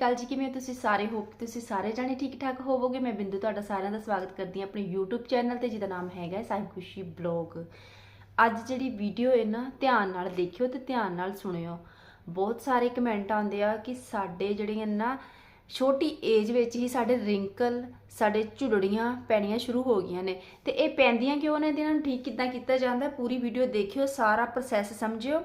ਅਕਾਲ ਜੀ, ਕਿਵੇਂ ਤੁਸੀਂ ਸਾਰੇ? ਹੋਪ ਤੁਸੀਂ ਸਾਰੇ ਜਾਣੇ ਠੀਕ ਠਾਕ ਹੋਵੋਗੇ। ਮੈਂ ਬਿੰਦੂ ਤੁਹਾਡਾ ਸਾਰਿਆਂ ਦਾ ਸਵਾਗਤ ਕਰਦੀ ਹਾਂ ਆਪਣੇ YouTube ਚੈਨਲ ਤੇ, ਜਿਹਦਾ ਨਾਮ ਹੈਗਾ ਸਾਹਿਬ ਖੁਸ਼ੀ ਬਲੌਗ। ਅੱਜ ਜਿਹੜੀ ਵੀਡੀਓ ਹੈ ਨਾ, ਧਿਆਨ ਨਾਲ ਦੇਖਿਓ ਤੇ ਧਿਆਨ ਨਾਲ ਸੁਣਿਓ। ਬਹੁਤ ਸਾਰੇ ਕਮੈਂਟ ਆਉਂਦੇ ਆ ਕਿ ਸਾਡੇ ਜਿਹੜੀਆਂ ਨਾ, ਛੋਟੀ ਏਜ ਵਿੱਚ ਹੀ ਸਾਡੇ ਰਿੰਕਲ ਸਾਡੇ ਝੁਰੜੀਆਂ ਪੈਣੀਆਂ ਸ਼ੁਰੂ ਹੋ ਗਈਆਂ ਨੇ। ਤੇ ਇਹ ਪੈਂਦੀਆਂ ਕਿਉਂ ਨੇ? ਤੇ ਇਹਨਾਂ ਨੂੰ ਠੀਕ ਕਿੱਦਾਂ ਕੀਤਾ ਜਾਂਦਾ ਪੂਰੀ ਵੀਡੀਓ ਦੇਖਿਓ, ਸਾਰਾ ਪ੍ਰੋਸੈਸ ਸਮਝਿਓ।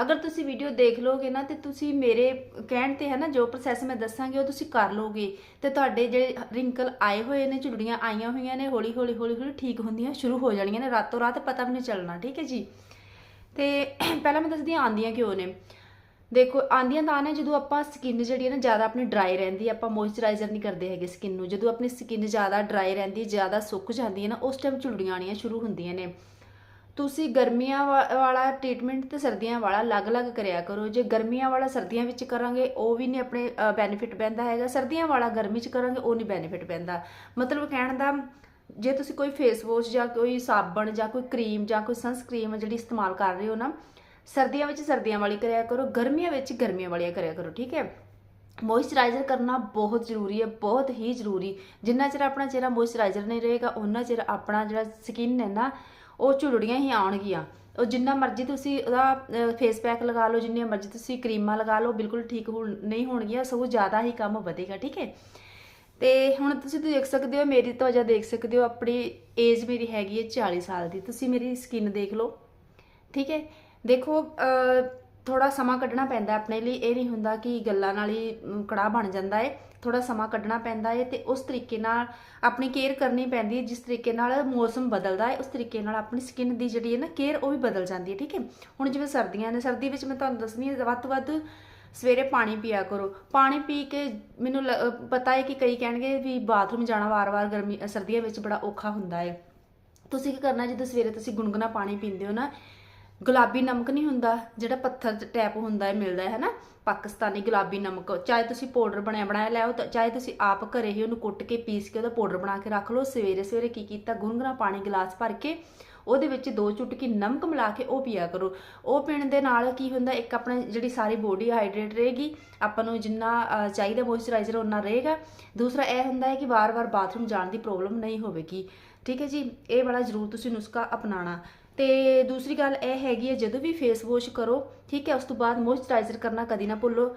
ਅਗਰ ਤੁਸੀਂ ਵੀਡੀਓ ਦੇਖ ਲੋਗੇ ਨਾ ਤੇ ਤੁਸੀਂ ਮੇਰੇ ਕਹਿਣ ਤੇ ਹੈ ਨਾ ਜੋ ਪ੍ਰੋਸੈਸ ਮੈਂ ਦੱਸਾਂਗੀ, ਉਹ ਤੁਸੀਂ ਕਰ ਲੋਗੇ ਤੇ ਤੁਹਾਡੇ ਜਿਹੜੇ ਰਿੰਕਲ ਆਏ ਹੋਏ ਨੇ, ਝੁਰੜੀਆਂ ਆਈਆਂ ਹੋਈਆਂ ਨੇ, ਹੌਲੀ ਹੌਲੀ ਹੌਲੀ ਹੌਲੀ ਠੀਕ ਹੁੰਦੀਆਂ, ਸ਼ੁਰੂ ਹੋ ਜਾਣੀਆਂ ਨੇ। ਰਾਤੋਂ ਰਾਤ ਪਤਾ ਵੀ ਨਹੀਂ ਚੱਲਣਾ, ਠੀਕ ਹੈ ਜੀ? ਤੇ ਪਹਿਲਾਂ ਮੈਂ ਦੱਸਦੀ ਹਾਂ ਆਂਦੀਆਂ ਕਿਉਂ ਨੇ। ਦੇਖੋ, ਆਂਦੀਆਂ ਤਾਂ ਨੇ ਜਦੋਂ ਆਪਾਂ ਸਕਿਨ ਜਿਹੜੀ ਹੈ ਨਾ, ਜ਼ਿਆਦਾ ਆਪਣੀ ਡਰਾਈ ਰਹਿੰਦੀ ਆਪਾਂ ਮੋਇਸਚਰਾਈਜ਼ਰ ਨਹੀਂ ਕਰਦੇ ਹੈਗੇ ਸਕਿਨ ਨੂੰ। ਜਦੋਂ ਆਪਣੀ ਸਕਿਨ ਜ਼ਿਆਦਾ ਡਰਾਈ ਰਹਿੰਦੀ, ਜ਼ਿਆਦਾ ਸੁੱਕ ਜਾਂਦੀ ਹੈ ਨਾ, ਉਸ ਟਾਈਮ ਝੁਰੜੀਆਂ ਆਣੀਆਂ ਸ਼ੁਰੂ ਹੁੰਦੀਆਂ ਨੇ। ਤੁਸੀਂ ਗਰਮੀਆਂ ਵਾਲਾ ਟ੍ਰੀਟਮੈਂਟ ਤੇ ਸਰਦੀਆਂ ਵਾਲਾ ਅਲੱਗ-ਅਲੱਗ ਕਰਿਆ ਕਰੋ। ਜੇ ਗਰਮੀਆਂ ਵਾਲਾ ਸਰਦੀਆਂ ਵਿੱਚ ਕਰਾਂਗੇ, ਉਹ ਵੀ ਨਹੀਂ ਆਪਣੇ ਬੈਨੀਫਿਟ ਪੈਂਦਾ ਹੈਗਾ। ਸਰਦੀਆਂ ਵਾਲਾ ਗਰਮੀ 'ਚ ਕਰਾਂਗੇ, ਉਹ ਨਹੀਂ ਬੈਨੀਫਿਟ ਪੈਂਦਾ। ਮਤਲਬ ਕਹਿਣ ਦਾ, ਜੇ ਤੁਸੀਂ ਕੋਈ ਫੇਸ ਵਾਸ਼ ਜਾਂ ਕੋਈ ਸਾਬਣ ਜਾਂ ਕੋਈ ਕਰੀਮ ਜਾਂ ਕੋਈ ਸਨਸਕ੍ਰੀਮ ਜਿਹੜੀ ਇਸਤੇਮਾਲ ਕਰ ਰਹੇ ਹੋ ਨਾ, ਸਰਦੀਆਂ ਵਿੱਚ ਸਰਦੀਆਂ ਵਾਲੀ ਕਰਿਆ ਕਰੋ, ਗਰਮੀਆਂ ਵਿੱਚ ਗਰਮੀਆਂ ਵਾਲੀਆਂ ਕਰਿਆ ਕਰੋ, ਠੀਕ ਹੈ? ਮੋਇਸਚਰਾਈਜ਼ਰ ਕਰਨਾ ਬਹੁਤ ਜ਼ਰੂਰੀ ਹੈ, ਬਹੁਤ ਹੀ ਜ਼ਰੂਰੀ। ਜਿੰਨਾ ਚਿਰ ਆਪਣਾ ਚਿਹਰਾ ਮੋਇਸਚਰਾਈਜ਼ਰ ਨਹੀਂ ਰਹੇਗਾ ਉਹਨਾਂ ਚਿਰ ਆਪਣਾ ਜਿਹੜਾ ਸਕਿਨ ਹੈ ਨਾ ਉਹ ਝੁਰੜੀਆਂ ਹੀ ਆਉਣਗੀਆਂ। ਉਹ ਜਿੰਨਾ ਮਰਜ਼ੀ ਤੁਸੀਂ ਉਹਦਾ ਫੇਸ ਪੈਕ ਲਗਾ ਲਓ ਜਿੰਨੀਆਂ ਮਰਜ਼ੀ ਤੁਸੀਂ ਕਰੀਮਾਂ ਲਗਾ ਲਓ ਬਿਲਕੁਲ ਠੀਕ ਹੋ ਨਹੀਂ ਹੋਣਗੀਆਂ ਸਗੋਂ ਜ਼ਿਆਦਾ ਹੀ ਕੰਮ ਵਧੇਗਾ ਠੀਕ ਹੈ? ਤੇ ਹੁਣ ਤੁਸੀਂ ਦੇਖ ਸਕਦੇ ਹੋ ਮੇਰੀ ਤਵਜਾ ਦੇਖ ਸਕਦੇ ਹੋ ਆਪਣੀ ਏਜ ਮੇਰੀ ਹੈਗੀ ਹੈ 40 ਸਾਲ ਦੀ। ਤੁਸੀਂ ਮੇਰੀ ਸਕਿਨ ਦੇਖ ਲਓ ਠੀਕ ਹੈ? ਦੇਖੋ ਥੋੜਾ ਸਮਾਂ ਕੱਢਣਾ ਪੈਂਦਾ ਆਪਣੇ ਲਈ। ਇਹ ਨਹੀਂ ਹੁੰਦਾ ਕਿ ਗੱਲਾਂ ਨਾਲ ਹੀ ਅਮ, ਕੜਾਹ ਬਣ ਜਾਂਦਾ ਹੈ। ਥੋੜਾ ਸਮਾਂ ਕੱਢਣਾ ਪੈਂਦਾ ਹੈ ਤੇ ਉਸ ਤਰੀਕੇ ਨਾਲ ਆਪਣੀ ਕੇਅਰ ਕਰਨੀ ਪੈਂਦੀ ਹੈ ਜਿਸ ਤਰੀਕੇ ਨਾਲ ਮੌਸਮ ਬਦਲਦਾ ਹੈ ਉਸ ਤਰੀਕੇ ਨਾਲ ਆਪਣੀ ਸਕਿਨ ਦੀ ਜਿਹੜੀ ਹੈ ਨਾ ਕੇਅਰ ਉਹ ਵੀ ਬਦਲ ਜਾਂਦੀ ਹੈ ਠੀਕ ਹੈ ਹੁਣ ਜਿਵੇਂ ਸਰਦੀਆਂ ਨੇ, ਸਰਦੀ ਵਿੱਚ ਮੈਂ ਤੁਹਾਨੂੰ ਦੱਸਣੀ ਹੈ, ਵੱਧ ਤੋਂ ਵੱਧ ਸਵੇਰੇ ਪਾਣੀ ਪੀਆ ਕਰੋ। ਪਾਣੀ ਪੀ ਕੇ ਮੈਨੂੰ ਲ- ਪਤਾ ਹੈ ਕਿ ਕਈ ਕਹਿਣਗੇ ਵੀ ਬਾਥਰੂਮ ਜਾਣਾ ਵਾਰ-ਵਾਰ ਗਰਮੀ ਸਰਦੀਆਂ ਵਿੱਚ ਬੜਾ ਔਖਾ ਹੁੰਦਾ ਹੈ ਤੁਸੀਂ ਕੀ ਕਰਨਾ, ਜਦੋਂ ਸਵੇਰੇ ਤੁਸੀਂ ਗੁਨਗੁਨਾ ਪਾਣੀ ਪੀਂਦੇ ਹੋ ਨਾ ਗੁਲਾਬੀ ਨਮਕ ਨਹੀਂ ਹੁੰਦਾ, ਜਿਹੜਾ ਪੱਥਰ ਟੈਪ ਹੁੰਦਾ ਹੈ, ਮਿਲਦਾ ਹੈ ਨਾ ਪਾਕਿਸਤਾਨੀ ਗੁਲਾਬੀ ਨਮਕ, ਚਾਹੇ ਤੁਸੀਂ ਪਾਊਡਰ ਬਣਾਇਆ ਬਣਾਇਆ ਲਿਆਓ ਚਾਹੇ ਤੁਸੀਂ ਆਪ ਘਰੇ ਹੀ ਉਹਨੂੰ ਕੁੱਟ ਕੇ ਪੀਸ ਕੇ ਉਹਦਾ ਪਾਊਡਰ ਬਣਾ ਕੇ ਰੱਖ ਲਓ। ਸਵੇਰੇ ਸਵੇਰੇ ਕੀ ਕੀਤਾ? ਗੁਨਗੁਨਾ ਪਾਣੀ ਗਲਾਸ ਭਰ ਕੇ ਉਹਦੇ ਵਿੱਚ ਦੋ ਚੁਟਕੀ ਨਮਕ ਮਿਲਾ ਕੇ ਉਹ ਪੀਆ ਕਰੋ। ਉਹ ਪੀਣ ਦੇ ਨਾਲ ਕੀ ਹੁੰਦਾ? ਇੱਕ ਆਪਣੇ ਜਿਹੜੀ ਸਾਰੀ ਬੋਡੀ ਹਾਈਡਰੇਟ ਰਹੇਗੀ, ਆਪਾਂ ਨੂੰ ਜਿੰਨਾ ਚਾਹੀਦਾ ਮੋਇਸਚਰਾਈਜ਼ਰ ਉਹਨਾਂ ਰਹੇਗਾ। ਦੂਸਰਾ ਇਹ ਹੁੰਦਾ ਹੈ ਕਿ ਵਾਰ-ਵਾਰ ਬਾਥਰੂਮ ਜਾਣ ਦੀ ਪ੍ਰੋਬਲਮ ਨਹੀਂ ਹੋਵੇਗੀ। ਠੀਕ ਹੈ ਜੀ? ਇਹ ਬੜਾ ਜ਼ਰੂਰ ਤੁਸੀਂ ਨੁਸਖਾ ਅਪਣਾਣਾ ਤੇ ਦੂਸਰੀ ਗੱਲ ਇਹ ਹੈਗੀ ਹੈ, ਜਦੋਂ ਵੀ ਫੇਸ ਵਾਸ਼ ਕਰੋ, ਠੀਕ ਹੈ, ਉਸ ਤੋਂ ਬਾਅਦ ਮੋਇਸਚਰਾਈਜ਼ਰ ਕਰਨਾ ਕਦੀ ਨਾ ਭੁੱਲੋ।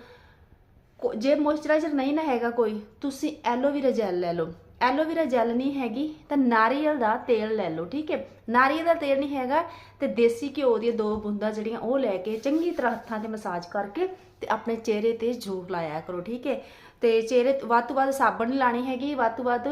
ਕੋ- ਜੇ ਮੋਇਸਚਰਾਈਜ਼ਰ ਨਹੀਂ ਨਾ ਹੈਗਾ ਕੋਈ, ਤੁਸੀਂ ਐਲੋਵੇਰਾ ਜੈਲ ਲੈ ਲਓ। ਐਲੋਵੇਰਾ ਜੈਲ ਨਹੀਂ ਹੈਗੀ, ਤਾਂ ਨਾਰੀਅਲ ਦਾ ਤੇਲ ਲੈ ਲਓ, ਠੀਕ ਹੈ। ਨਾਰੀਅਲ ਦਾ ਤੇਲ ਨਹੀਂ ਹੈਗਾ, ਤੇ ਦੇਸੀ ਘਿਓ ਦੀਆਂ ਦੋ ਬੂੰਦਾਂ ਜਿਹੜੀਆਂ ਉਹ ਲੈ ਕੇ ਚੰਗੀ ਤਰ੍ਹਾਂ ਹੱਥਾਂ ਤੇ ਮਸਾਜ ਕਰਕੇ ਤੇ ਆਪਣੇ ਚਿਹਰੇ ਤੇ ਜ਼ਰੂਰ ਲਾਇਆ ਕਰੋ, ਠੀਕ ਹੈ। ਤੇ ਚਿਹਰੇ, ਵੱਧ ਤੋਂ ਵੱਧ ਸਾਬਣ ਨਹੀਂ ਲਾਣੀ ਹੈਗੀ, ਵੱਧ ਤੋਂ ਵੱਧ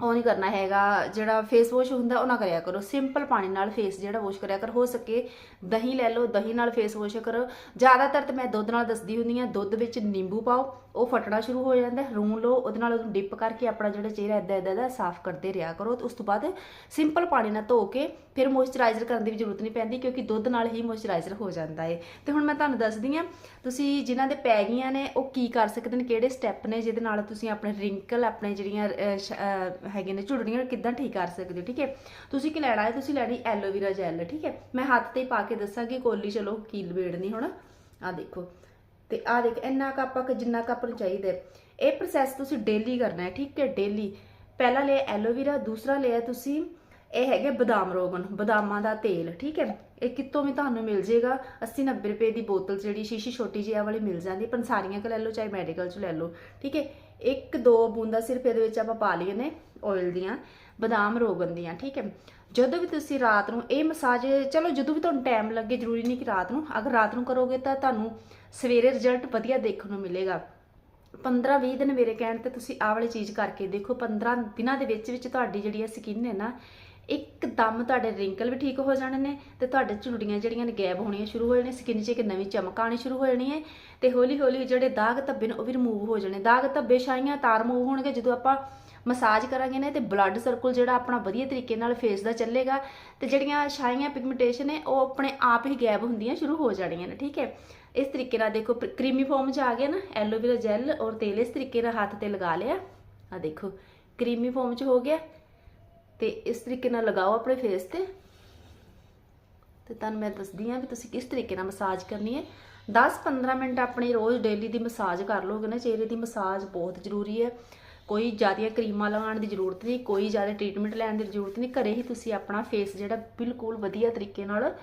ਉਹ ਨਹੀਂ ਕਰਨਾ ਹੈਗਾ। ਜਿਹੜਾ ਫੇਸ ਵਾਸ਼ ਹੁੰਦਾ, ਉਹ ਨਾ ਕਰਿਆ ਕਰੋ। ਸਿੰਪਲ ਪਾਣੀ ਨਾਲ ਫੇਸ ਜਿਹੜਾ ਵਾਸ਼ ਕਰਿਆ ਕਰ। ਹੋ ਸਕੇ ਦਹੀਂ ਲੈ ਲਓ, ਦਹੀਂ ਨਾਲ ਫੇਸ ਵਾਸ਼ ਕਰੋ। ਜ਼ਿਆਦਾਤਰ ਤੇ ਮੈਂ ਦੁੱਧ ਨਾਲ ਦੱਸਦੀ ਹੁੰਦੀ ਆ ਦੁੱਧ ਵਿੱਚ ਨਿੰਬੂ ਪਾਓ। ਉਹ ਫਟਣਾ ਸ਼ੁਰੂ ਹੋ ਜਾਂਦਾ ਹੈ। ਰੂੰ ਲਓ ਉਹਦੇ ਨਾਲ ਉਹਨੂੰ ਡਿਪ ਕਰਕੇ ਆਪਣਾ ਜਿਹੜਾ ਚਿਹਰਾ ਇਦਾਂ ਇਦਾਂ ਦਾ ਸਾਫ਼ ਕਰਦੇ ਰਿਹਾ ਕਰੋ ਤੇ ਉਸ ਤੋਂ ਬਾਅਦ ਸਿੰਪਲ ਪਾਣੀ ਨਾਲ ਧੋ ਕੇ ਫਿਰ ਮੋਇਸਚਰਾਈਜ਼ਰ ਕਰਨ ਦੀ ਵੀ ਜ਼ਰੂਰਤ ਨਹੀਂ ਪੈਂਦੀ ਕਿਉਂਕਿ ਦੁੱਧ ਨਾਲ ਹੀ ਮੋਇਸਚਰਾਈਜ਼ਰ ਹੋ ਜਾਂਦਾ ਏ। ਤੇ ਹੁਣ ਮੈਂ ਤੁਹਾਨੂੰ ਦੱਸਦੀ ਆ ਤੁਸੀਂ ਜਿਨ੍ਹਾਂ ਦੇ ਪੈ ਗਈਆਂ ਨੇ ਉਹ ਕੀ ਕਰ ਸਕਦੇ ਨੇ ਕਿਹੜੇ ਸਟੈਪ ਨੇ ਜਿਹਦੇ ਨਾਲ ਤੁਸੀਂ ਆਪਣੇ ਰਿੰਕਲ ਆਪਣੇ ਜਿਹੜੀਆਂ ਅਹ, ਹੈਗੇ ਨੇ ਝੁਰੜੀਆਂ ਕਿੱਦਾਂ ਠੀਕ ਕਰ ਸਕਦੇ ਹੋ ਠੀਕ ਹੈ? ਤੁਸੀਂ ਕੀ ਲੈਣਾ ਹੈ? ਤੁਸੀਂ ਲੈਣੀ ਐਲੋਵੇਰਾ ਜੈਲ ਠੀਕ ਹੈ? ਮੈਂ ਹੱਥ ਤੇ ਪਾ ਕੇ ਦੱਸਾਂਗੀ ਕੋਲੀ ਚਲੋ ਕੀ ਲਵੇੜਨੀ ਹੁਣ। ਆ ਦੇਖੋ ਤੇ ਆ ਦੇਖ, ਇੰਨਾ ਕੁ ਆਪਾਂ ਜਿੰਨਾ ਕੱਪ ਨੂੰ ਚਾਹੀਦਾ ਇਹ ਪ੍ਰੋਸੈਸ ਤੁਸੀਂ ਡੇਲੀ ਕਰਨਾ ਹੈ, ਠੀਕ ਹੈ ਡੇਲੀ ਪਹਿਲਾ ਲਿਆ ਐਲੋਵੇਰਾ, ਦੂਸਰਾ ਲਿਆ ਤੁਸੀਂ ਇਹ ਹੈਗੇ ਬਦਾਮ ਰੋਗਨ ਬਦਾਮਾਂ ਦਾ ਤੇਲ, ਠੀਕ ਹੈ। ਇਹ ਕਿਤੋਂ ਵੀ ਤੁਹਾਨੂੰ ਮਿਲ ਜੇਗਾ 80 90 ਰੁਪਏ ਦੀ ਬੋਤਲ ਜਿਹੜੀ ਸ਼ੀਸ਼ੀ ਛੋਟੀ ਜਿਹੀ ਆ ਵਾਲੀ ਮਿਲ ਜਾਂਦੀ ਪੰਸਾਰੀਆਂ ਕੋ ਲੈ ਲਓ, ਚਾਹੇ ਮੈਡੀਕਲ ਚ ਲੈ ਲਓ, ਠੀਕ ਹੈ। ਇੱਕ, ਦੋ ਬੂੰਦਾਂ ਸਿਰਫ ਇਹਦੇ ਵਿੱਚ ਆਪਾਂ ਪਾ ਲਈਏ ਨੇ ਆਇਲ ਦੀਆਂ, ਬਦਾਮ ਰੋਗਨ ਦੀਆਂ, ਠੀਕ ਹੈ। ਜਦੋਂ ਵੀ ਤੁਸੀਂ ਰਾਤ ਨੂੰ ਇਹ ਮਸਾਜ ਚਲੋ ਜਦੋਂ ਵੀ ਤੁਹਾਨੂੰ ਟਾਈਮ ਲੱਗੇ, ਜ਼ਰੂਰੀ ਨਹੀਂ ਕਿ ਰਾਤ ਨੂੰ, ਅਗਰ ਰਾਤ ਨੂੰ ਕਰੋਗੇ ਤਾਂ ਤੁਹਾਨੂੰ ਸਵੇਰੇ ਰਿਜ਼ਲਟ ਵਧੀਆ ਦੇਖਣ ਨੂੰ ਮਿਲੇਗਾ। 15-20 ਦਿਨ ਮੇਰੇ ਕਹਿਣ ਤੇ ਤੁਸੀਂ ਆਹ ਵਾਲੀ ਚੀਜ਼ ਕਰਕੇ ਦੇਖੋ 15 ਦਿਨਾਂ ਦੇ ਵਿੱਚ ਵਿੱਚ ਤੁਹਾਡੀ ਜਿਹੜੀ ਸਕਿਨ ਹੈ ਨਾ, ਇੱਕਦਮ ਤੁਹਾਡੇ ਰਿੰਕਲ ਵੀ ਠੀਕ ਹੋ ਜਾਣੇ ਨੇ ਤੇ ਤੁਹਾਡੇ ਝੁਰੜੀਆਂ ਜਿਹੜੀਆਂ ਨੇ ਗਾਇਬ ਹੋਣੀਆਂ ਸ਼ੁਰੂ ਹੋ ਜਾਣੀਆਂ ਸਕਿਨ 'ਚ ਇੱਕ ਨਵੀਂ ਚਮਕ ਆਣੀ ਸ਼ੁਰੂ ਹੋ ਜਾਣੀ ਹੈ ਤੇ ਹੌਲੀ ਹੌਲੀ ਜਿਹੜੇ ਦਾਗ ਧੱਬੇ ਨੇ ਉਹ ਵੀ ਰਿਮੂਵ ਹੋ ਜਾਣੇ। ਦਾਗ ਧੱਬੇ, ਛਾਈਆਂ ਤਾਰ ਰਿਮੂਵ ਹੋਣਗੇ ਜਦੋਂ ਆਪਾਂ ਮਸਾਜ ਕਰਾਂਗੇ ਨੇ ਤੇ ਬਲੱਡ ਸਰਕਲ ਜਿਹੜਾ ਆਪਣਾ ਵਧੀਆ ਤਰੀਕੇ ਨਾਲ ਫੇਸ ਦਾ ਚੱਲੇਗਾ ਤੇ ਜਿਹੜੀਆਂ ਛਾਈਆਂ ਪਿਗਮੈਂਟੇਸ਼ਨ ਨੇ, ਉਹ ਆਪਣੇ ਆਪ ਹੀ ਗਾਇਬ ਹੁੰਦੀਆਂ, ਸ਼ੁਰੂ ਹੋ ਜਾਣੀਆਂ ਨੇ, ਠੀਕ ਹੈ? ਇਸ ਤਰੀਕੇ ਨਾਲ ਦੇਖੋ ਕਰੀਮੀ ਫਾਰਮ 'ਚ ਆ ਗਿਆ ਨਾ ਐਲੋਵੇਰਾ ਜੈਲ ਔਰ ਤੇਲ, ਇਸ ਤਰੀਕੇ ਨਾਲ ਹੱਥ ਤੇ ਲਗਾ ਲਿਆ। ਆ ਦੇਖੋ ਕਰੀਮੀ ਫਾਰਮ 'ਚ ਹੋ ਗਿਆ ਤੇ ਇਸ ਤਰੀਕੇ ਨਾਲ ਲਗਾਓ ਆਪਣੇ ਫੇਸ ਤੇ। ਤੇ ਤੁਹਾਨੂੰ ਮੈਂ ਦੱਸਦੀ ਹਾਂ ਵੀ ਤੁਸੀਂ ਕਿਸ ਤਰੀਕੇ ਨਾਲ ਮਸਾਜ ਕਰਨੀ ਹੈ। 10-15 ਮਿੰਟ ਆਪਣੀ ਰੋਜ਼ ਡੇਲੀ ਦੀ ਮਸਾਜ ਕਰ ਲੋਗੇ ਨਾ, ਚਿਹਰੇ ਦੀ ਮਸਾਜ ਬਹੁਤ ਜ਼ਰੂਰੀ ਹੈ। ਕੋਈ ਜ਼ਿਆਦਾ ਕਰੀਮਾਂ ਲਗਾਉਣ ਦੀ ਜ਼ਰੂਰਤ ਨਹੀਂ, ਕੋਈ ਜ਼ਿਆਦਾ ਟ੍ਰੀਟਮੈਂਟ ਲੈਣ ਦੀ ਜ਼ਰੂਰਤ ਨਹੀਂ, ਘਰੇ ਹੀ ਤੁਸੀਂ ਆਪਣਾ ਫੇਸ ਜਿਹੜਾ ਬਿਲਕੁਲ ਵਧੀਆ ਤਰੀਕੇ ਨਾਲ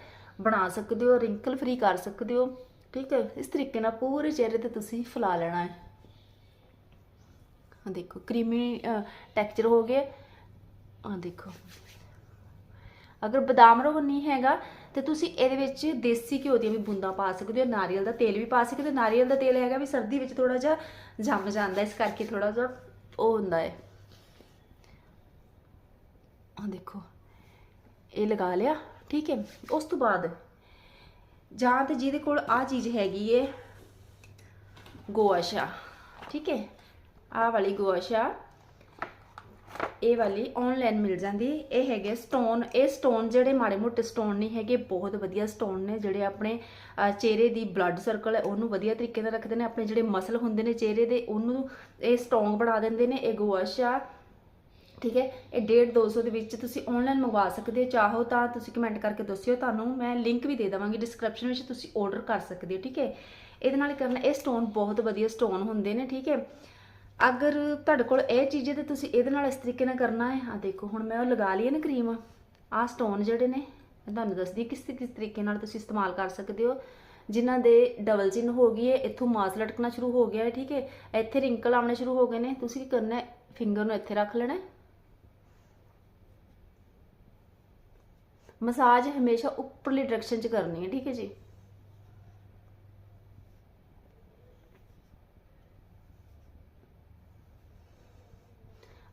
ਬਣਾ ਸਕਦੇ ਹੋ ਰਿੰਕਲ ਫ੍ਰੀ ਕਰ ਸਕਦੇ ਹੋ, ਠੀਕ ਹੈ, ਇਸ ਤਰੀਕੇ ਨਾਲ ਪੂਰੇ ਚਿਹਰੇ ਤੇ ਤੁਸੀਂ ਫੈਲਾ ਲੈਣਾ ਹੈ। ਆ ਦੇਖੋ, ਕਰੀਮੀ ਟੈਕਸਚਰ ਹੋ ਗਿਆ ਆ ਦੇਖੋ। ਅਗਰ ਬਦਾਮ ਰੋਗ ਨਹੀਂ ਹੈਗਾ, ਤੇ ਤੁਸੀਂ ਇਹਦੇ ਵਿੱਚ ਦੇਸੀ ਘਿਓ ਦੀਆਂ ਵੀ ਬੂੰਦਾਂ ਪਾ ਸਕਦੇ ਹੋ, ਨਾਰੀਅਲ ਦਾ ਤੇਲ ਵੀ ਪਾ ਸਕਦੇ ਹੋ, ਨਾਰੀਅਲ ਦਾ ਤੇਲ ਹੈਗਾ ਵੀ ਸਰਦੀ ਵਿੱਚ ਥੋੜਾ ਜਿਹਾ ਜੰਮ ਜਾਂਦਾ, ਇਸ ਕਰਕੇ ਥੋੜਾ ਜਿਹਾ ਉਹ ਹੁੰਦਾ ਹੈ। ਆ ਦੇਖੋ, ਇਹ ਲਗਾ ਲਿਆ, ਠੀਕ ਹੈ। ਉਸ ਤੋਂ ਬਾਅਦ ਜਾਂ ਤੇ ਜਿਹਦੇ ਕੋਲ ਆ ਚੀਜ਼ ਹੈਗੀ ਏ ਗੋਆਸ਼ਾ ਠੀਕ ਹੈ। ਆਹ ਵਾਲੀ ਗੋਆਸ਼ਾ ਇਹ ਵਾਲੀ ਆਨਲਾਈਨ ਮਿਲ ਜਾਂਦੀ। ਇਹ ਹੈਗੇ ਸਟੋਨ ਇਹ ਸਟੋਨ ਜਿਹੜੇ ਮਾੜੇ ਮੋਟੇ ਸਟੋਨ ਨਹੀਂ ਹੈਗੇ, ਬਹੁਤ ਵਧੀਆ ਸਟੋਨ ਨੇ, ਜਿਹੜੇ ਆਪਣੇ ਚਿਹਰੇ ਦੀ ਬਲੱਡ ਸਰਕਲ ਹੈ, ਉਹਨੂੰ ਵਧੀਆ ਤਰੀਕੇ ਨਾਲ ਰੱਖਦੇ ਨੇ। ਆਪਣੇ ਜਿਹੜੇ ਮਸਲ ਹੁੰਦੇ ਨੇ ਚਿਹਰੇ ਦੇ, ਉਹਨੂੰ ਇਹ ਸਟਰੋਂਗ ਬਣਾ ਦਿੰਦੇ ਨੇ। ਇਹ ਗੋਆਸ਼ਾ ਠੀਕ ਹੈ? ਇਹ 1.5 200 ਦੇ ਵਿੱਚ ਤੁਸੀਂ ਆਨਲਾਈਨ ਮੰਗਵਾ ਸਕਦੇ ਹੋ। ਚਾਹੋ ਤਾਂ ਤੁਸੀਂ ਕਮੈਂਟ ਕਰਕੇ ਦੱਸਿਓ ਤੁਹਾਨੂੰ। ਮੈਂ ਲਿੰਕ ਵੀ ਦੇ ਦੇਵਾਂਗੀ ਡਿਸਕ੍ਰਿਪਸ਼ਨ ਵਿੱਚ ਤੁਸੀਂ ਆਰਡਰ ਕਰ ਸਕਦੇ ਹੋ, ਠੀਕ ਹੈ? ਇਹਦੇ ਨਾਲ ਕਰਨਾ, ਇਹ ਸਟੋਨ ਬਹੁਤ ਵਧੀਆ ਸਟੋਨ ਹੁੰਦੇ ਨੇ, ਠੀਕ ਹੈ? ਅਗਰ ਤੁਹਾਡੇ ਕੋਲ ਇਹ ਚੀਜ਼ ਹੈ ਤੇ ਤੁਸੀਂ ਇਹਦੇ ਨਾਲ ਇਸ ਤਰੀਕੇ ਨਾਲ ਕਰਨਾ ਹੈ। ਆ ਦੇਖੋ, ਹੁਣ ਮੈਂ ਉਹ ਲਗਾ ਲਈ ਹੈ ਨਾ ਕਰੀਮ। ਆਹ ਸਟੋਨ ਜਿਹੜੇ ਨੇ, ਮੈਂ ਤੁਹਾਨੂੰ ਦੱਸਦੀ ਕਿਸ ਕਿਸ ਤਰੀਕੇ ਨਾਲ ਤੁਸੀਂ ਇਸਤੇਮਾਲ ਕਰ ਸਕਦੇ ਹੋ। ਜਿਨ੍ਹਾਂ ਦੇ ਡਬਲ ਚਿੰਨ ਹੋ ਗਈ ਹੈ, ਇੱਥੋਂ ਮਾਸ ਲਟਕਣਾ ਸ਼ੁਰੂ ਹੋ ਗਿਆ ਹੈ, ਠੀਕ ਹੈ। ਇੱਥੇ ਰਿੰਕਲ ਆਉਣੇ ਸ਼ੁਰੂ ਹੋ ਗਏ ਨੇ। ਤੁਸੀਂ ਕੀ ਕਰਨਾ ਹੈ? ਫਿੰਗਰ ਨੂੰ ਇੱਥੇ ਰੱਖ ਲੈਣਾ ਮਸਾਜ ਹਮੇਸ਼ਾ ਉੱਪਰਲੀ ਡਾਇਰੈਕਸ਼ਨ 'ਚ ਕਰਨੀ ਹੈ, ਠੀਕ ਹੈ ਜੀ।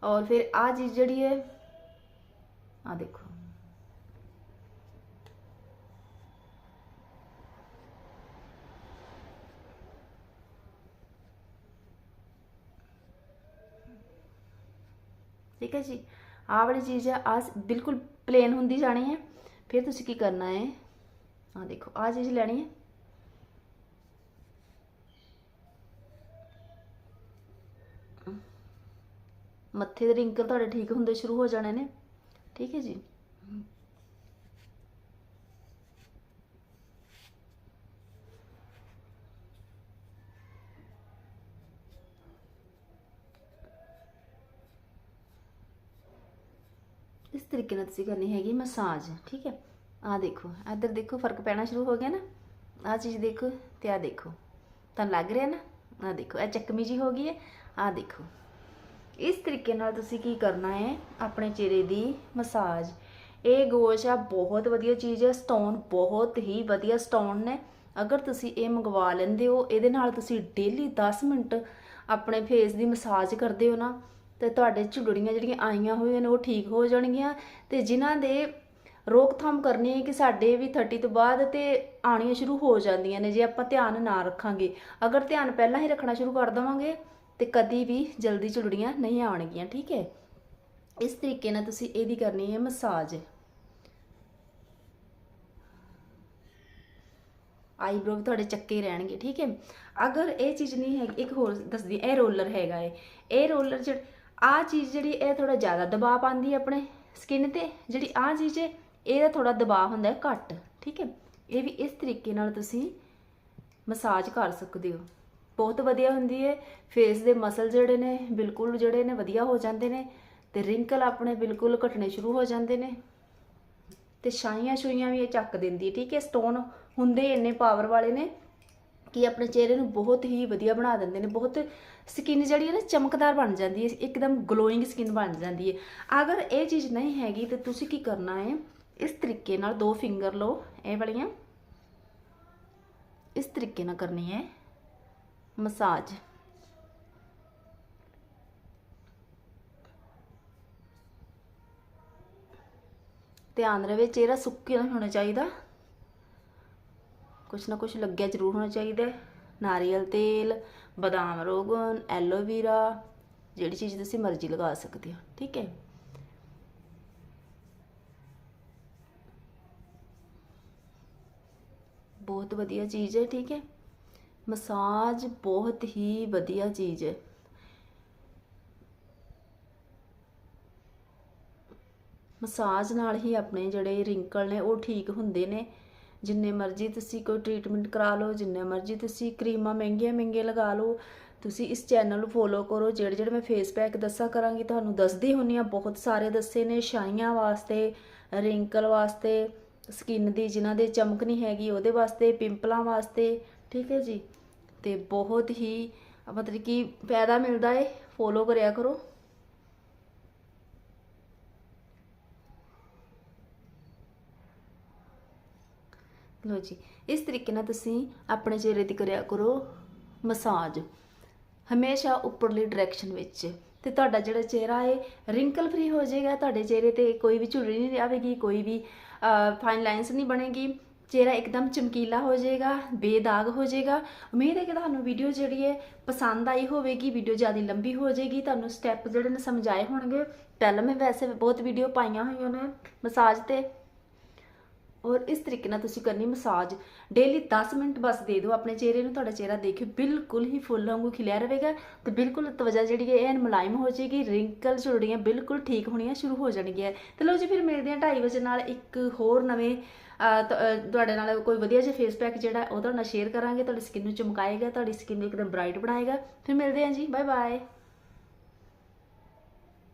ਔਰ ਫਿਰ ਆ ਚੀਜ਼ ਜਿਹੜੀ ਹੈ ਆ ਦੇਖੋ ਠੀਕ ਹੈ ਜੀ ਆਹ ਵਾਲੀ ਚੀਜ਼ ਹੈ ਆ ਬਿਲਕੁਲ ਪਲੇਨ ਹੁੰਦੀ ਜਾਣੀ ਹੈ ਫਿਰ ਤੁਸੀਂ ਕੀ ਕਰਨਾ ਹੈ ਆ ਦੇਖੋ ਆ ਚੀਜ਼ ਲੈਣੀ ਹੈ ਮੱਥੇ ਦੇ ਰਿੰਕਲ ਤੁਹਾਡੇ ਠੀਕ ਹੁੰਦੇ ਸ਼ੁਰੂ ਹੋ ਜਾਣੇ ਨੇ। ਠੀਕ ਹੈ ਜੀ। ਇਸ ਤਰੀਕੇ ਨਾਲ ਤੁਸੀਂ ਕਰਨੀ ਹੈਗੀ ਮਸਾਜ, ਠੀਕ ਹੈ। ਆ ਦੇਖੋ, ਇੱਧਰ ਦੇਖੋ ਫ਼ਰਕ ਪੈਣਾ ਸ਼ੁਰੂ ਹੋ ਗਿਆ ਨਾ। ਆ ਚੀਜ਼ ਦੇਖੋ ਤੇ ਆ ਦੇਖੋ। ਤਾਂ ਲੱਗ ਰਿਹਾ ਨਾ? ਆ ਦੇਖੋ, ਇਹ ਚੱਕਮੀ ਜੀ ਹੋ ਗਈ ਹੈ। ਆ ਦੇਖੋ। ਇਸ ਤਰੀਕੇ ਨਾਲ ਤੁਸੀਂ ਕੀ ਕਰਨਾ ਹੈ? ਆਪਣੇ ਚਿਹਰੇ ਦੀ ਮਸਾਜ। ਇਹ ਗੋਸ਼ ਆ ਬਹੁਤ ਵਧੀਆ ਚੀਜ਼ ਹੈ ਸਟੋਨ ਬਹੁਤ ਹੀ ਵਧੀਆ ਸਟੋਨ ਨੇ। ਅਗਰ ਤੁਸੀਂ ਇਹ ਮੰਗਵਾ ਲੈਂਦੇ ਹੋ, ਇਹਦੇ ਨਾਲ ਤੁਸੀਂ ਡੇਲੀ 10 ਮਿੰਟ ਆਪਣੇ ਫੇਸ ਦੀ ਮਸਾਜ ਕਰਦੇ ਹੋ ਨਾ, ਤੇ ਤੁਹਾਡੇ ਝੁਰੜੀਆਂ ਜਿਹੜੀਆਂ ਆਈਆਂ ਹੋਈਆਂ ਨੇ, ਉਹ ਠੀਕ ਹੋ ਜਾਣਗੀਆਂ। ਤੇ ਜਿਨ੍ਹਾਂ ਦੇ ਰੋਕਥਾਮ ਕਰਨੀ ਹੈ ਕਿ ਸਾਡੇ ਵੀ 30 ਤੋਂ ਬਾਅਦ ਤੇ ਆਉਣੀਆਂ ਸ਼ੁਰੂ ਹੋ ਜਾਂਦੀਆਂ ਨੇ, ਜੇ ਆਪਾਂ ਧਿਆਨ ਨਾ ਰੱਖਾਂਗੇ। ਅਗਰ ਧਿਆਨ ਪਹਿਲਾਂ ਹੀ ਰੱਖਣਾ ਸ਼ੁਰੂ ਕਰ ਦੇਵਾਂਗੇ ਤੇ ਕਦੀ ਵੀ ਜਲਦੀ ਝੁਰੜੀਆਂ ਨਹੀਂ ਆਉਣਗੀਆਂ, ਠੀਕ ਹੈ? ਇਸ ਤਰੀਕੇ ਨਾਲ ਤੁਸੀਂ ਇਹਦੀ ਕਰਨੀ ਹੈ ਮਸਾਜ। ਆਈਬ੍ਰੋ ਵੀ ਤੁਹਾਡੇ ਚੱਕੇ ਰਹਿਣਗੇ, ਠੀਕ ਹੈ? ਅਗਰ ਇਹ ਚੀਜ਼ ਨਹੀਂ ਹੈਗੀ, ਇੱਕ ਹੋਰ ਦੱਸਦੀ, ਇਹ ਰੋਲਰ ਹੈਗਾ ਏ ਇਹ ਰੋਲਰ ਜਿਹੜਾ ਆ ਚੀਜ਼ ਜਿਹੜੀ, ਇਹ ਥੋੜਾ ਜ਼ਿਆਦਾ ਦਬਾਅ ਪਾਉਂਦੀ ਹੈ ਆਪਣੇ ਸਕਿਨ ਤੇ। ਜਿਹੜੀ ਆ ਚੀਜ਼ ਹੈ, ਇਹਦਾ ਥੋੜਾ ਦਬਾਅ ਹੁੰਦਾ ਹੈ ਘੱਟ, ਠੀਕ ਹੈ? ਇਹ ਵੀ ਇਸ ਤਰੀਕੇ ਨਾਲ ਤੁਸੀਂ ਮਸਾਜ ਕਰ ਸਕਦੇ ਹੋ। ਬਹੁਤ ਵਧੀਆ ਹੁੰਦੀ ਹੈ ਫੇਸ ਦੇ ਮਸਲ ਜਿਹੜੇ ਨੇ, ਬਿਲਕੁਲ ਜਿਹੜੇ ਨੇ ਵਧੀਆ ਹੋ ਜਾਂਦੇ ਨੇ ਤੇ ਰਿੰਕਲ ਆਪਣੇ ਬਿਲਕੁਲ ਘਟਣੇ ਸ਼ੁਰੂ ਹੋ ਜਾਂਦੇ ਨੇ। ਤੇ ਛਾਈਆਂ ਛੁਈਆਂ ਵੀ ਇਹ ਚੱਕ ਦਿੰਦੀ ਹੈ ਠੀਕ ਹੈ ਸਟੋਨ ਹੁੰਦੇ ਇੰਨੇ ਪਾਵਰ ਵਾਲੇ ਨੇ ਕਿ ਆਪਣੇ ਚਿਹਰੇ ਨੂੰ ਬਹੁਤ ਹੀ ਵਧੀਆ ਬਣਾ ਦਿੰਦੇ ਨੇ। ਬਹੁਤ ਸਕਿਨ ਜਿਹੜੀ ਹੈ ਨਾ ਚਮਕਦਾਰ ਬਣ ਜਾਂਦੀ ਹੈ ਇੱਕਦਮ ਗਲੋਇੰਗ ਸਕਿਨ ਬਣ ਜਾਂਦੀ ਹੈ ਅਗਰ ਇਹ ਚੀਜ਼ ਨਹੀਂ ਹੈਗੀ ਤੇ ਤੁਸੀਂ ਕੀ ਕਰਨਾ ਹੈ ਇਸ ਤਰੀਕੇ ਨਾਲ ਦੋ ਫਿੰਗਰ ਲਓ, ਇਹ ਵਾਲੀਆਂ। ਇਸ ਤਰੀਕੇ ਨਾਲ ਕਰਨੀ ਹੈ ਮਸਾਜ। ਧਿਆਨ ਰਵੇ, ਚਿਹਰਾ ਸੁੱਕਿਆ ਨਹੀਂ ਹੋਣਾ ਚਾਹੀਦਾ। ਕੁਛ ਨਾ ਕੁਛ ਲੱਗਿਆ ਜ਼ਰੂਰ ਹੋਣਾ ਚਾਹੀਦਾ ਨਾਰੀਅਲ ਤੇਲ, ਬਦਾਮ ਰੋਗਨ ਐਲੋਵੀਰਾ ਜਿਹੜੀ ਚੀਜ਼ ਤੁਸੀਂ ਮਰਜ਼ੀ ਲਗਾ ਸਕਦੇ ਹੋ, ਠੀਕ ਹੈ। ਬਹੁਤ ਵਧੀਆ ਚੀਜ਼ ਹੈ, ਠੀਕ ਹੈ। ਮਸਾਜ ਬਹੁਤ ਹੀ ਵਧੀਆ ਚੀਜ਼ ਹੈ। ਮਸਾਜ ਨਾਲ ਹੀ ਆਪਣੇ ਜਿਹੜੇ ਰਿੰਕਲ ਨੇ ਉਹ ਠੀਕ ਹੁੰਦੇ ਨੇ। ਜਿੰਨੇ ਮਰਜ਼ੀ ਤੁਸੀਂ ਕੋਈ ਟ੍ਰੀਟਮੈਂਟ ਕਰਾ ਲਓ, ਜਿੰਨੇ ਮਰਜ਼ੀ ਤੁਸੀਂ ਕਰੀਮਾਂ ਮਹਿੰਗੀਆਂ ਮਹਿੰਗੀਆਂ ਲਗਾ ਲਓ, ਤੁਸੀਂ ਇਸ ਚੈਨਲ ਨੂੰ ਫੋਲੋ ਕਰੋ। ਜਿਹੜੇ ਜਿਹੜੇ ਮੈਂ ਫੇਸ ਪੈਕ ਦੱਸਾਂ ਕਰਾਂਗੀ, ਤੁਹਾਨੂੰ ਦੱਸਦੀ ਹੁੰਨੀ ਆ ਬਹੁਤ ਸਾਰੇ ਦੱਸੇ ਨੇ ਛਾਈਆਂ ਵਾਸਤੇ ਰਿੰਕਲ ਵਾਸਤੇ ਸਕਿਨ ਦੀ ਜਿਨ੍ਹਾਂ ਦੇ ਚਮਕ ਨਹੀਂ ਹੈਗੀ, ਉਹਦੇ ਵਾਸਤੇ, ਪਿੰਪਲਾਂ ਵਾਸਤੇ, ਠੀਕ ਹੈ ਜੀ। ਤੇ ਬਹੁਤ ਹੀ, ਮਤਲਬ ਕਿ ਫਾਇਦਾ ਮਿਲਦਾ ਏ। ਫੋਲੋ ਕਰਿਆ ਕਰੋ। ਲੋ ਜੀ, ਇਸ ਤਰੀਕੇ ਨਾਲ ਤੁਸੀਂ ਆਪਣੇ ਚਿਹਰੇ ਦੀ ਕਰਿਆ ਕਰੋ ਮਸਾਜ। ਹਮੇਸ਼ਾ ਉੱਪਰਲੀ ਡਾਇਰੈਕਸ਼ਨ ਵਿੱਚ। ਤੇ ਤੁਹਾਡਾ ਜਿਹੜਾ ਚਿਹਰਾ ਹੈ ਰਿੰਕਲ ਫ੍ਰੀ ਹੋ ਜਾਏਗਾ। ਤੁਹਾਡੇ ਚਿਹਰੇ ਤੇ ਕੋਈ ਵੀ ਝੁਰੜੀ ਨਹੀਂ ਆਵੇਗੀ, ਕੋਈ ਵੀ ਫਾਈਨ ਲਾਈਨਸ ਨਹੀਂ ਬਣੇਗੀ। ਚਿਹਰਾ ਇੱਕਦਮ ਚਮਕੀਲਾ ਹੋ ਜਾਏਗਾ, ਬੇਦਾਗ ਹੋ ਜਾਏਗਾ। ਉਮੀਦ ਹੈ ਕਿ ਤੁਹਾਨੂੰ ਵੀਡੀਓ ਜਿਹੜੀ ਹੈ ਪਸੰਦ ਆਈ ਹੋਵੇਗੀ ਵੀਡੀਓ ਜ਼ਿਆਦਾ ਲੰਬੀ ਹੋ ਜਾਏਗੀ। ਤੁਹਾਨੂੰ ਸਟੈਪ ਜਿਹੜੇ ਨੇ ਸਮਝਾਏ ਹੋਣਗੇ। ਪਹਿਲਾਂ ਮੈਂ ਵੈਸੇ ਬਹੁਤ ਵੀਡੀਓ ਪਾਈਆਂ ਹੋਈਆਂ ਨੇ। ਮਸਾਜ ਤੇ ਔਰ ਇਸ ਤਰੀਕੇ ਨਾਲ ਤੁਸੀਂ ਕਰਨੀ ਮਸਾਜ। ਡੇਲੀ 10 ਮਿੰਟ ਬਸ ਦੇ ਦਿਓ ਆਪਣੇ ਚਿਹਰੇ ਨੂੰ, ਤੁਹਾਡਾ ਚਿਹਰਾ ਦੇਖਿਓ, ਬਿਲਕੁਲ ਹੀ ਫੁੱਲ ਵਾਂਗੂ ਖਿਲਿਆ ਰਹੇਗਾ ਤੇ ਬਿਲਕੁਲ ਤਵਜਾ ਜਿਹੜੀ ਹੈ, ਇਹ ਮੁਲਾਇਮ ਹੋ ਜਾਏਗੀ ਰਿੰਕਲ ਝੁਰੜੀਆਂ ਬਿਲਕੁਲ ਠੀਕ ਹੋਣੀਆਂ ਸ਼ੁਰੂ ਹੋ ਜਾਣਗੀਆਂ। ਤੇ ਲਓ ਜੀ, ਫਿਰ ਮਿਲਦੇ ਹਾਂ 2:30 ਵਜੇ ਨਾਲ ਇੱਕ ਹੋਰ ਨਵੇਂ ਤੁਹਾਡੇ ਨਾਲ ਕੋਈ ਵਧੀਆ ਜਿਹਾ ਫੇਸ ਪੈਕ ਜਿਹੜਾ ਉਹ ਤੁਹਾਡੇ ਨਾਲ ਸ਼ੇਅਰ ਕਰਾਂਗੇ। ਤੁਹਾਡੀ ਸਕਿਨ ਨੂੰ ਚਮਕਾਏਗਾ, ਤੁਹਾਡੀ ਸਕਿਨ ਨੂੰ ਇੱਕਦਮ ਬ੍ਰਾਈਟ ਬਣਾਏਗਾ। ਫਿਰ ਮਿਲਦੇ ਹਾਂ ਜੀ ਬਾਏ ਬਾਏ